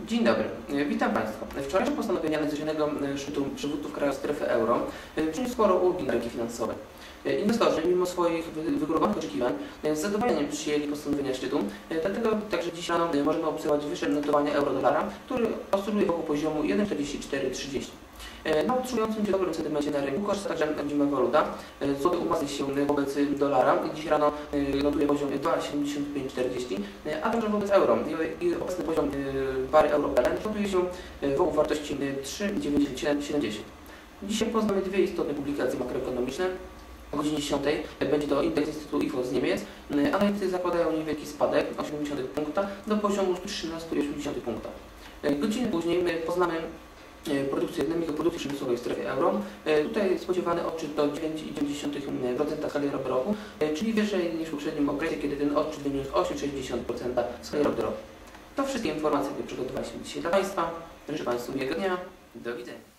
Dzień dobry, witam Państwa. Wczorajsze postanowienia nadzwyczajnego e, szczytu przywódców krajów strefy euro e, przyniósł sporo ulgi na rynki finansowe. E, Inwestorzy, mimo swoich wy- wygórowanych oczekiwań, z zadowoleniem przyjęli postanowienia szczytu, dlatego także dziś rano możemy obserwować wyższe notowania euro-dolara, który oscyluje wokół poziomu 1,4430. E, Na utrzymującym się dobrym sentymencie na rynku korzysta także zimowa waluta. E, Złoty umacnia się wobec dolara. Dziś rano e, notuje poziom 2,7540, e, a także wobec euro. I- obecny poziom pary euro-PLN notuje się wokół wartości e, 3,9770. Dzisiaj poznamy dwie istotne publikacje makroekonomiczne. O godzinie 10 będzie to indeks Instytutu IFO z Niemiec. E, Analitycy zakładają niewielki spadek 80 punkta do poziomu 13,80 punkta. E, Godzinę później my poznamy e, produkcję dynamikę produkcji przemysłowej w strefie euro. E, Tutaj spodziewany odczyt do 9,9% w skali rok do roku, czyli wyżej niż w poprzednim okresie, kiedy ten odczyt wyniósł 8,60% w skali rok do roku. To wszystkie informacje, które przygotowaliśmy dzisiaj dla Państwa. Życzę Państwu miłego dnia. Do widzenia.